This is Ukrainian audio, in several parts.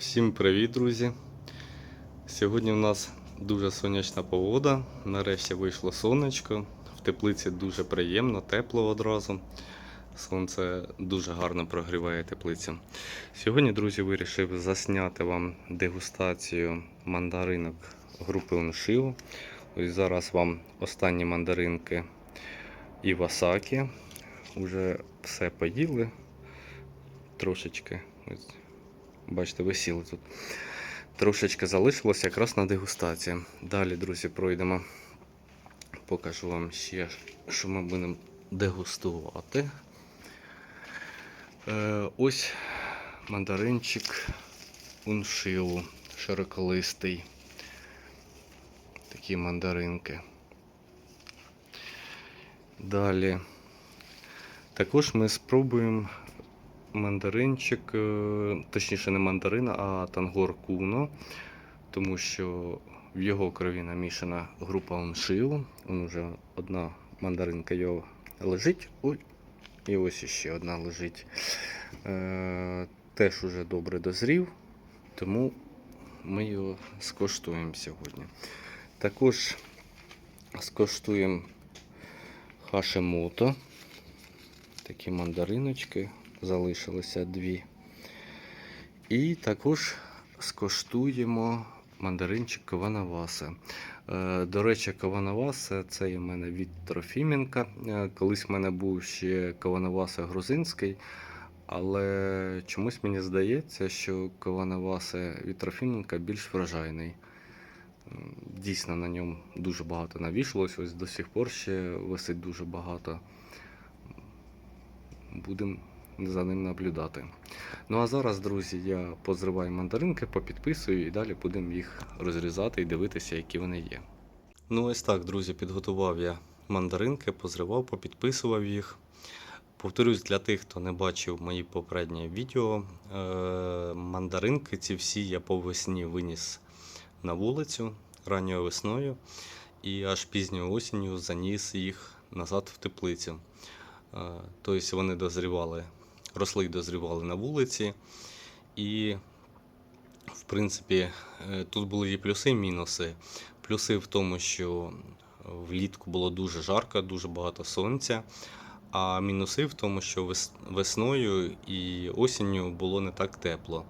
Всім привіт, друзі! Сьогодні у нас дуже сонячна погода. Нарешті вийшло сонечко. В теплиці дуже приємно, тепло одразу. Сонце дуже гарно прогріває теплицю. Сьогодні, друзі, вирішив засняти вам дегустацію мандаринок групи Уншио. Ось зараз вам останні мандаринки Івасакі. Уже все поїли. Трошечки. Ось Бачите, висіли тут. Трошечки залишилося якраз на дегустацію. Далі, друзі, пройдемо. Покажу вам ще, що ми будемо дегустувати. Е, ось мандаринчик уншилу, широколистий. Такі мандаринки. Далі. Також ми спробуємо мандаринчик, е, точніше не мандарин, а тангор куно, тому що в його крові намішана група оншиу. Он вже одна мандаринка його лежить. Ой, і ось ще одна лежить. Е, теж уже добре дозрів, тому ми його скоштуємо сьогодні. Також скоштуємо хашемото. Такі мандариночки залишилося дві. І також скоштуємо мандаринчик Кованаваса. Е, До речі, Кованаваса це в мене від Трофіменка. Е, Колись в мене був ще Кованаваса грузинський, але чомусь мені здається, що Кованаваса від Трофіменка більш вражайний. Дійсно, на ньому дуже багато навішалось, ось до сих пор ще висить дуже багато. Будемо за ним наблюдати. Ну а зараз, друзі, я позриваю мандаринки, попідписую і далі будемо їх розрізати і дивитися, які вони є. Ну, ось так, друзі, підготував я мандаринки, позривав, попідписував їх. Повторюсь, для тих, хто не бачив мої попередні відео, е, мандаринки ці всі я по весні виніс на вулицю ранньою весною і аж пізньою осінню заніс їх назад в теплицю. Е, Тобто вони дозрівали, росли і дозрівали на вулиці. І, в принципі, е, тут були і плюси, і мінуси. Плюси в тому, що влітку було дуже жарко, дуже багато сонця. А мінуси в тому, що весною і осінню було не так тепло.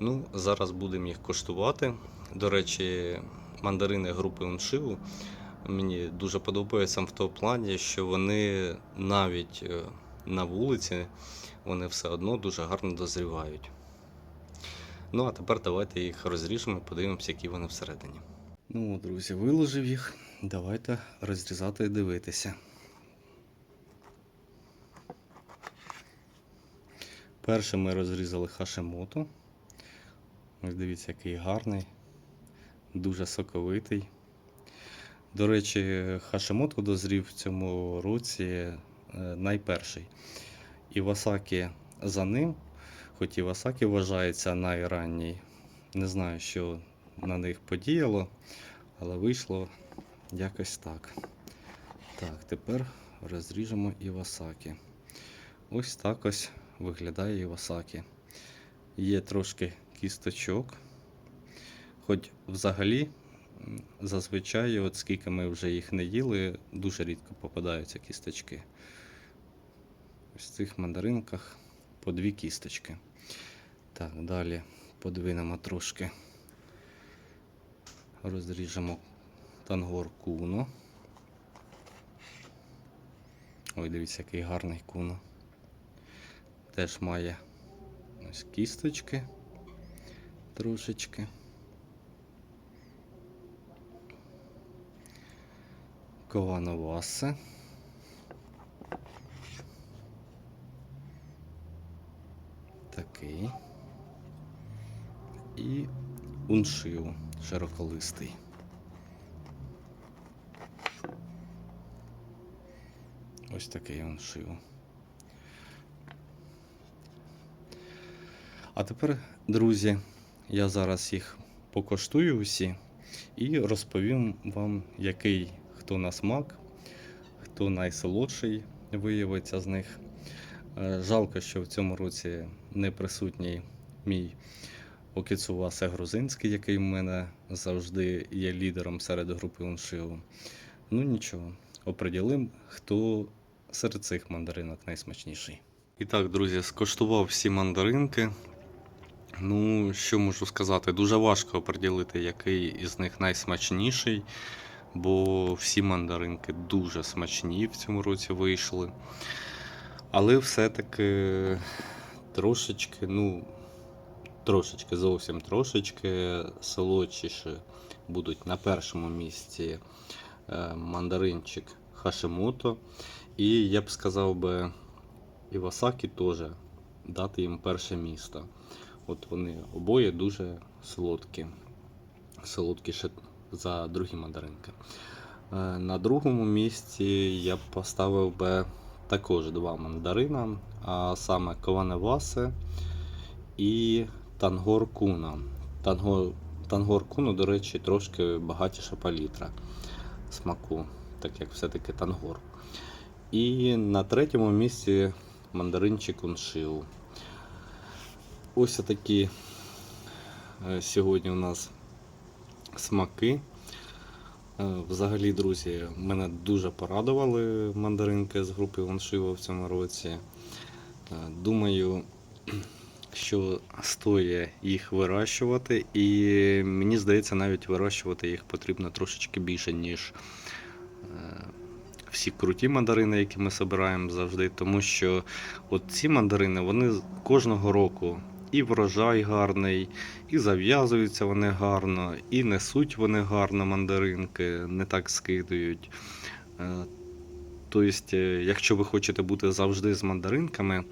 Ну, зараз будемо їх коштувати. До речі, мандарини групи Уншиву мені дуже подобаються в тому плані, що вони навіть е, на вулиці вони все одно дуже гарно дозрівають. Ну, а тепер давайте їх розріжемо, подивимося, які вони всередині. Ну, друзі, виложив їх. Давайте розрізати і дивитися. Перше ми розрізали хашемото. Ось дивіться, який гарний, дуже соковитий. До речі, хашемото дозрів в цьому році найперший. Івасакі за ним, хоч Івасакі вважається найранній. Не знаю, що на них подіяло, але вийшло якось так. Так, тепер розріжемо Івасакі. Ось так ось виглядає Івасакі. Є трошки кісточок. Хоч взагалі, зазвичай, от скільки ми вже їх не їли, дуже рідко попадаються кісточки. Ось в цих мандаринках по дві кісточки. Так, далі подвинемо трошки. Розріжемо тангор куно. Ой, дивіться, який гарний куно. Теж має ось кісточки трошечки. Ковановасе. Такий. І уншив широколистий. Ось такий уншив. А тепер, друзі, я зараз їх покоштую усі і розповім вам, який хто на смак, хто найсолодший виявиться з них. Е, Жалко, що в цьому році не присутній мій Окіцува це грузинський, який в мене завжди є лідером серед групи Уншиву. Ну нічого, оприділим, хто серед цих мандаринок найсмачніший. І так, друзі, скоштував всі мандаринки. Ну, що можу сказати, дуже важко оприділити, який із них найсмачніший, бо всі мандаринки дуже смачні в цьому році вийшли. Але все-таки трошечки, ну, трошечки, зовсім трошечки солодшіше будуть на першому місці е, мандаринчик Хашимото. І я б сказав би, Івасакі теж дати їм перше місто. От вони обоє дуже солодкі. Солодкіше за другі мандаринки. Е, На другому місці я б поставив би також два мандарина, а саме Кованевасе і Тангор Куна. Тангор, Тангор Куну, до речі, трошки багатіша палітра смаку, так як все-таки тангор. І на третьому місці мандаринчик Уншиу. Ось такі е, сьогодні у нас смаки. Е, Взагалі, друзі, мене дуже порадували мандаринки з групи Уншиу в цьому році. Е, Думаю, що стоїть їх вирощувати, і мені здається, навіть вирощувати їх потрібно трошечки більше, ніж е, всі круті мандарини, які ми збираємо завжди, тому що от ці мандарини вони кожного року і врожай гарний, і зав'язуються вони гарно, і несуть вони гарно мандаринки, не так скидують. Е, Тобто, е, якщо ви хочете бути завжди з мандаринками,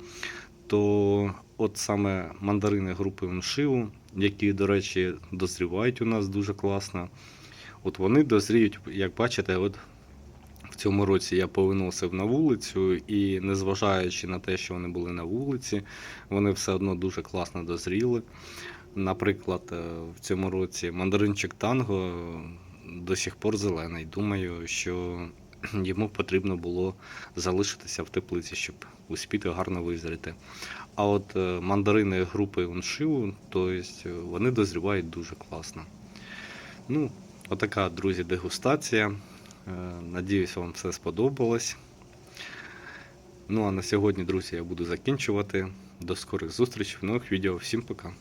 то от саме мандарини групи Уншиву, які, до речі, дозрівають у нас дуже класно. От вони дозріють, як бачите, от в цьому році я повиносив на вулицю, і незважаючи на те, що вони були на вулиці, вони все одно дуже класно дозріли. Наприклад, е, в цьому році мандаринчик танго е, до сих пор зелений. Думаю, що йому потрібно було залишитися в теплиці, щоб успіти гарно визріти. А от е, мандарини групи Уншиву, то есть, е, вони дозрівають дуже класно. Ну, отака, друзі, дегустація. Е, Надіюсь, вам все сподобалось. Ну а на сьогодні, друзі, я буду закінчувати. До скорих зустрічей в нових відео. Всім пока.